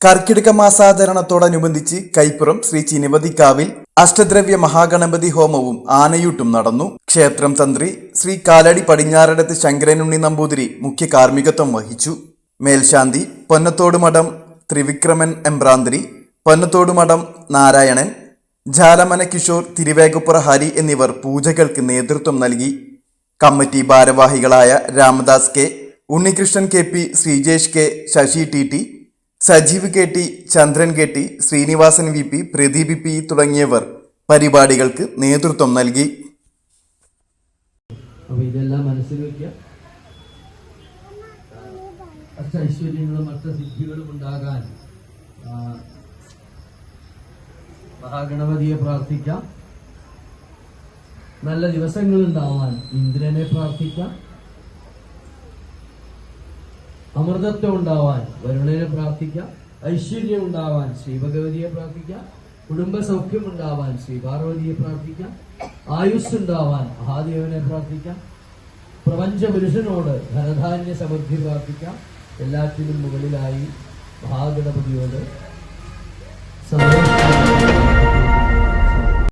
കർക്കിടക മാസാചരണത്തോടനുബന്ധിച്ച് കൈപ്പുറം ശ്രീ ചിനിവതിക്കാവിൽ അഷ്ടദ്രവ്യ മഹാഗണപതി ഹോമവും ആനയൂട്ടും നടന്നു. ക്ഷേത്രം തന്ത്രി ശ്രീ കാലടി പടിഞ്ഞാറടത്ത് ശങ്കരനുണ്ണി നമ്പൂതിരി മുഖ്യ കാർമ്മികത്വം വഹിച്ചു. മേൽശാന്തി പൊന്നത്തോട് മഠം ത്രിവിക്രമൻ എംബ്രാന്തിരി പൊന്നത്തോട് മഠം നാരായണൻ ജാലമന കിഷോർ തിരുവേഗപ്പുറ ഹരി എന്നിവർ പൂജകൾക്ക് നേതൃത്വം നൽകി. കമ്മിറ്റി ഭാരവാഹികളായ Ramadas K Unnikrishnan K P Sreejesh K Sasi T T Sajeev K T Chandran K T Sreenivasan V P Pradeep P തുടങ്ങിയവർ പരിപാടികൾക്ക് നേതൃത്വം നൽകി. അപ്പൊ ഇതെല്ലാം മനസ്സിൽ ഉണ്ടാകാൻ മഹാഗണപതിയെ പ്രാർത്ഥിക്കാം. നല്ല ദിവസങ്ങൾ ഉണ്ടാവാൻ ഇന്ദ്രനെ പ്രാർത്ഥിക്കാം. അമൃതത്വം ഉണ്ടാവാൻ വരുണനെ പ്രാർത്ഥിക്കാം. ഐശ്വര്യം ഉണ്ടാവാൻ ശ്രീഭഗവതിയെ പ്രാർത്ഥിക്കാം. കുടുംബ സൗഖ്യം ഉണ്ടാവാൻ ശ്രീ പാർവതിയെ പ്രാർത്ഥിക്കാം. ആയുസ് ഉണ്ടാവാൻ മഹാദേവനെ പ്രാർത്ഥിക്കാം. പ്രപഞ്ച പുരുഷനോട് ധനധാന്യ സമൃദ്ധി പ്രാർത്ഥിക്കാം. എല്ലാത്തിനും മുകളിലായി മഹാഗണപതിയോട്